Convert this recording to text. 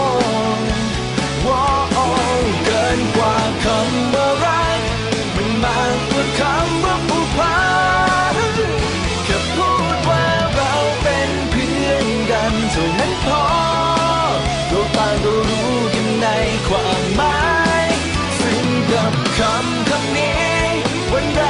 นับคำคำนี้วันใด